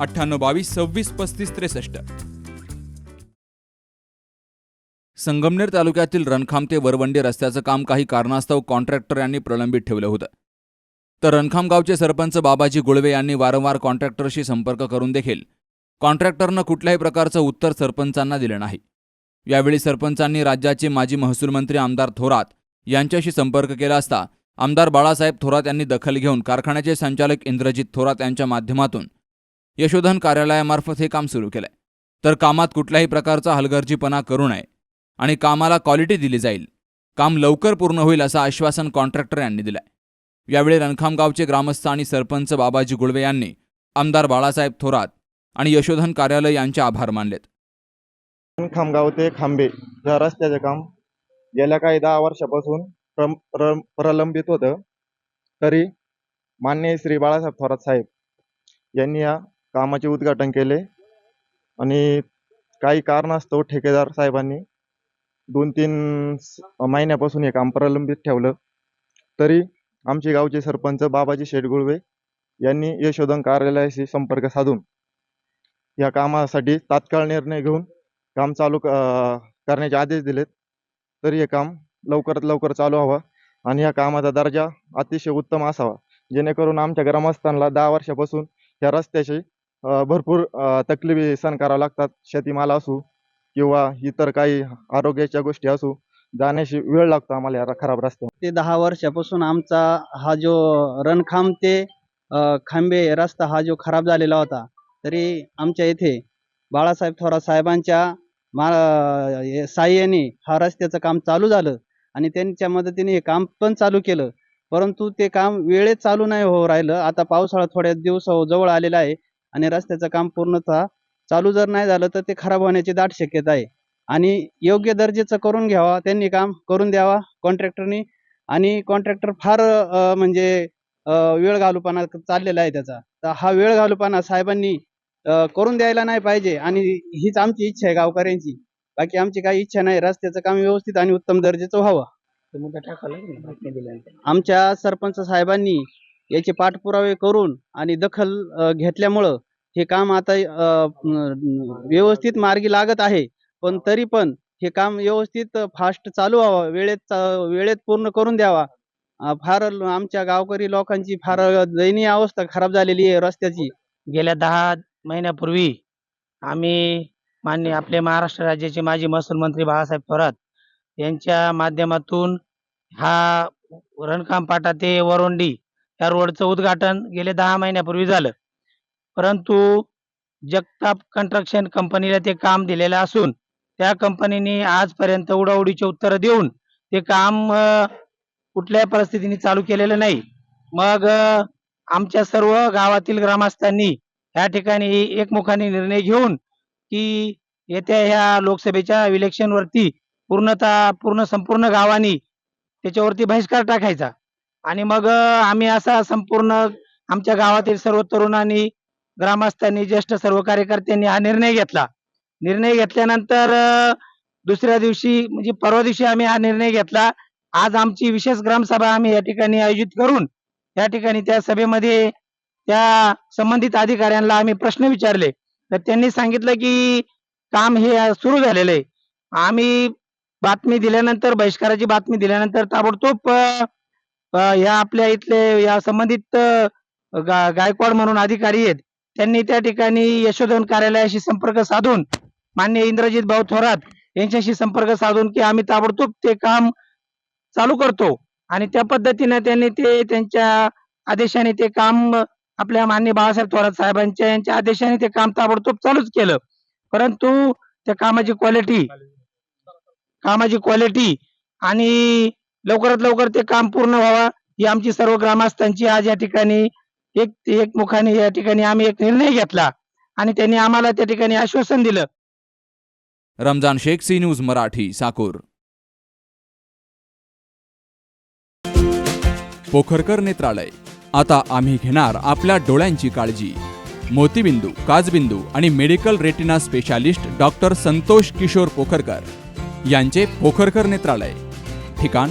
अठ्ठ्याण्णव बावीस सव्वीस पस्तीस त्रेसष्ट. संगमनेर तालुक्यातील रणखाम ते वरवंडी रस्त्याचं काम काही कारणास्तव कॉन्ट्रॅक्टर यांनी प्रलंबित ठेवलं होतं. तर रणखाम गावचे सरपंच बाबाजी गुळवे यांनी वारंवार कॉन्ट्रॅक्टरशी संपर्क करून देखील कॉन्ट्रॅक्टरनं कुठल्याही प्रकारचं उत्तर सरपंचांना दिलं नाही. यावेळी सरपंचांनी राज्याचे माजी महसूल मंत्री आमदार थोरात यांच्याशी संपर्क केला असता आमदार बाळासाहेब थोरात यांनी दखल घेऊन कारखान्याचे संचालक इंद्रजित थोरात यांच्या माध्यमातून यशोधन कार्यालयामार्फत हे काम सुरू केलंय. तर कामात कुठल्याही प्रकारचा हलगर्जीपणा करू नये आणि कामाला क्वालिटी दिली जाईल. काम लवकर पूर्ण होईल असं आश्वासन कॉन्ट्रॅक्टर यांनी दिलंय. यावेळी रणखामगावचे ग्रामस्थ आणि सरपंच बाबाजी गुळवे यांनी आमदार बाळासाहेब थोरात आणि यशोधन कार्यालय यांचे आभार मानलेत. खामगाव ते खांबे या रस्त्याचे काम गेल्या काही दहा वर्षापासून प्रम- प्र- प्रलंबित होतं. तरी माननीय श्री बाळासाहेब थोरात साहेब यांनी या कामाचे उद्घाटन केले. आणि काही कारणास्तव हो ठेकेदार साहेबांनी. दोन तीन महिन्यापासून हे काम प्रलंबित ठेवलं. तरी आमचे गावचे सरपंच बाबाजी शेटगुळवे यांनी यशोधन कार्यालयाशी संपर्क साधून या कामासाठी तात्काळ निर्णय घेऊन काम चालू क- करण्याचे आदेश दिलेत. तरी हे काम लवकरात लवकर चालू व्हावं आणि या कामाचा दर्जा अतिशय उत्तम असावा. जेणेकरून आमच्या ग्रामस्थांना दहा वर्षापासून या रस्त्याची भरपूर तकलीफी सहन करावं लागतात. शेतीमाल असू किंवा इतर काही आरोग्याच्या गोष्टी असू जाण्याशी वेळ लागतो आम्हाला या खराब रस्त्यावर. ते दहा वर्षापासून आमचा हा जो रणखांब ते खांबे रस्ता हा जो खराब झालेला होता तरी आमच्या येथे बाळासाहेब थोरात साहेबांच्या मा साह्याने हा रस्त्याचं काम चालू झालं आणि त्यांच्या मदतीने हे काम पण चालू केलं. परंतु ते काम वेळेत चालू नाही हो राहिलं. आता पावसाळा थोड्या दिवस जवळ आलेला आहे. आणि रस्त्याचं काम पूर्णतः चालू जर नाही झालं तर ते खराब होण्याची दाट शक्यता आहे. आणि योग्य दर्जाचं करून घ्यावा त्यांनी काम करून द्यावा कॉन्ट्रॅक्टरनी आणि कॉन्ट्रॅक्टर फार म्हणजे वेळ घालूपणा चाललेला आहे त्याचा. तर हा वेळ घालूपणा साहेबांनी करून द्यायला नाही पाहिजे. आणि हीच आमची इच्छा आहे गावकऱ्यांची. बाकी आमची काही इच्छा नाही. रस्त्याचं काम व्यवस्थित आणि उत्तम दर्जाचं व्हावं. आमच्या सरपंच साहेबांनी याचे पाठपुरावे करून आणि दखल घेतल्यामुळं हे काम आता व्यवस्थित मार्गी लागत आहे. पण तरी पण हे काम व्यवस्थित फास्ट चालू व्हावं वेळेत वेळेत पूर्ण करून द्यावा. फार ल- आमच्या गावकरी लोकांची फार दयनीय अवस्था खराब झालेली आहे रस्त्याची. गेल्या दहा महिन्यापूर्वी आम्ही मान्य आपले महाराष्ट्र राज्याचे माजी महसूल मंत्री बाळासाहेब थोरात यांच्या माध्यमातून हा रणकाम पाटा ते वरोंडी या रोडचं उद्घाटन गेले दहा महिन्यापूर्वी झालं. परंतु जगताप कंस्ट्रक्शन कंपनीला ते काम दिलेलं असून त्या कंपनीने आजपर्यंत उडाउडीचे उत्तर देऊन ते काम कुठल्याही परिस्थितीने चालू केलेलं नाही. मग आमच्या सर्व गावातील ग्रामस्थांनी या ठिकाणी एकमुखाने निर्णय घेऊन की येत्या ह्या लोकसभेच्या इलेक्शनवरती पूर्णतः पूर्ण संपूर्ण गावानी त्याच्यावरती बहिष्कार टाकायचा. आणि मग आम्ही असा संपूर्ण आमच्या गावातील सर्व तरुणांनी ग्रामस्थांनी ज्येष्ठ सर्व कार्यकर्त्यांनी हा निर्णय घेतला. निर्णय घेतल्यानंतर दुसऱ्या दिवशी म्हणजे परवा दिवशी आम्ही हा निर्णय घेतला. आज आमची विशेष ग्रामसभा आम्ही या ठिकाणी आयोजित करून या ठिकाणी त्या सभेमध्ये त्या संबंधित अधिकाऱ्यांना आम्ही प्रश्न विचारले. तर त्यांनी सांगितलं की काम हे सुरू झालेलं आहे. आम्ही बातमी दिल्यानंतर बहिष्काराची बातमी दिल्यानंतर ताबडतोब या आपल्या इथले या संबंधित गा- गायकवाड म्हणून अधिकारी आहेत. त्यांनी त्या ठिकाणी यशोधन कार्यालयाशी संपर्क साधून मान्य इंद्रजित भाऊ थोरात यांच्याशी संपर्क साधून की आम्ही ताबडतोब ते काम चालू करतो. आणि त्या पद्धतीने त्यांनी ते त्यांच्या आदेशाने ते काम आपल्या मान्य बाळासाहेब थोरात साहेबांच्या यांच्या आदेशाने ते काम ताबडतोब चालूच केलं. परंतु त्या कामाची क्वालिटी कामाची क्वालिटी आणि लवकरात लवकर ते काम पूर्ण व्हावा ही आमची सर्व ग्रामस्थांची आज या ठिकाणी एक एक मुखाने या ठिकाणी आम्ही एक निर्णय घेतला आणि त्यांनी आम्हाला त्या ठिकाणी आश्वासन दिलं. Ramzan Shaikh C news Marathi Sakur. Pokharkar नेत्रालय. आता आम्ही घेणार आपल्या डोळ्यांची काळजी. मोतीबिंदू काजबिंदू आणि medical retina specialist doctor Santosh Kishor Pokharkar यांचे पोखरकर नेत्रालय. ठिकाण